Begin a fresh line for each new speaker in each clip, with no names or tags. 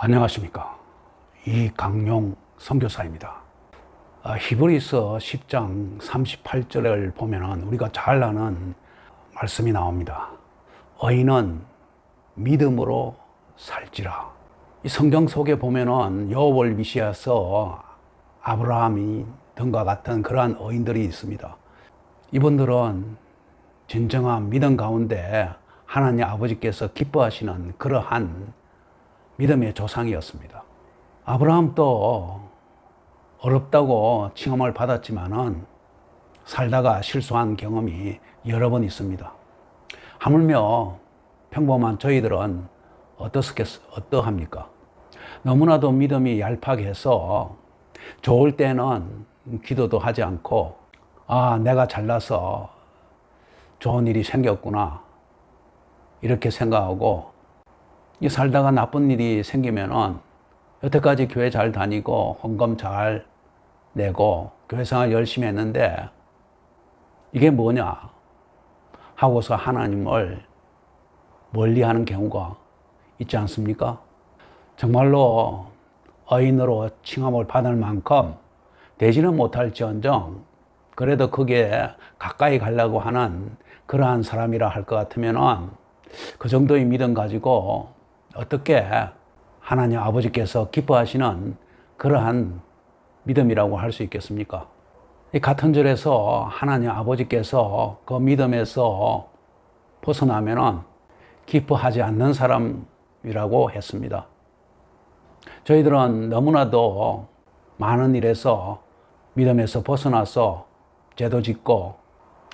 안녕하십니까. 이강용 선교사입니다. 아, 히브리서 10장 38절을 보면 우리가 잘 아는 말씀이 나옵니다. 의인은 믿음으로 살지라. 이 성경 속에 보면은 여호월 미시아서 아브라함이 등과 같은 그러한 의인들이 있습니다. 이분들은 진정한 믿음 가운데 하나님 아버지께서 기뻐하시는 그러한 믿음의 조상이었습니다. 아브라함도 어렵다고 칭함을 받았지만은 살다가 실수한 경험이 여러 번 있습니다. 하물며 평범한 저희들은 어떻겠, 어떠합니까? 너무나도 믿음이 얄팍 해서 좋을 때는 기도도 하지 않고, 아, 내가 잘나서 좋은 일이 생겼구나. 이렇게 생각하고, 이 살다가 나쁜 일이 생기면은 여태까지 교회 잘 다니고, 헌금 잘 내고, 교회 생활 열심히 했는데, 이게 뭐냐? 하고서 하나님을 멀리 하는 경우가 있지 않습니까? 정말로 의인으로 칭함을 받을 만큼 되지는 못할지언정 그래도 그게 가까이 가려고 하는 그러한 사람이라 할 것 같으면은 그 정도의 믿음 가지고 어떻게 하나님 아버지께서 기뻐하시는 그러한 믿음이라고 할 수 있겠습니까? 이 같은 절에서 하나님 아버지께서 그 믿음에서 벗어나면은 기뻐하지 않는 사람이라고 했습니다. 저희들은 너무나도 많은 일에서 믿음에서 벗어나서 죄도 짓고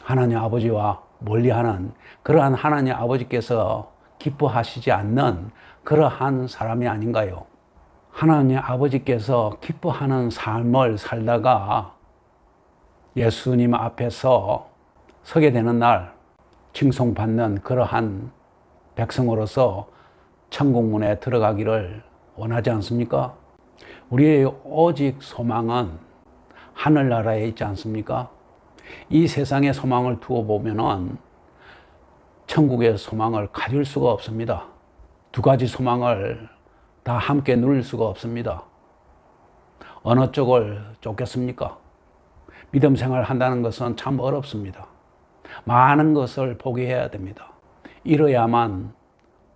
하나님 아버지와 멀리하는 그러한 하나님 아버지께서 기뻐하시지 않는 그러한 사람이 아닌가요? 하나님 아버지께서 기뻐하는 삶을 살다가 예수님 앞에서 서게 되는 날 칭송받는 그러한 백성으로서 천국문에 들어가기를 원하지 않습니까? 우리의 오직 소망은 하늘나라에 있지 않습니까? 이 세상의 소망을 두어 보면은 천국의 소망을 가질 수가 없습니다. 두 가지 소망을 다 함께 누릴 수가 없습니다. 어느 쪽을 쫓겠습니까? 믿음 생활 한다는 것은 참 어렵습니다. 많은 것을 포기해야 됩니다. 이뤄야만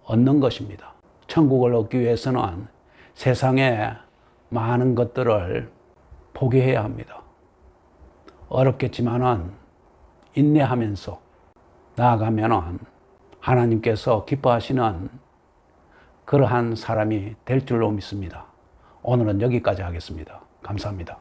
얻는 것입니다. 천국을 얻기 위해서는 세상의 많은 것들을 포기해야 합니다. 어렵겠지만은 인내하면서 나아가면은 하나님께서 기뻐하시는 그러한 사람이 될 줄로 믿습니다. 오늘은 여기까지 하겠습니다. 감사합니다.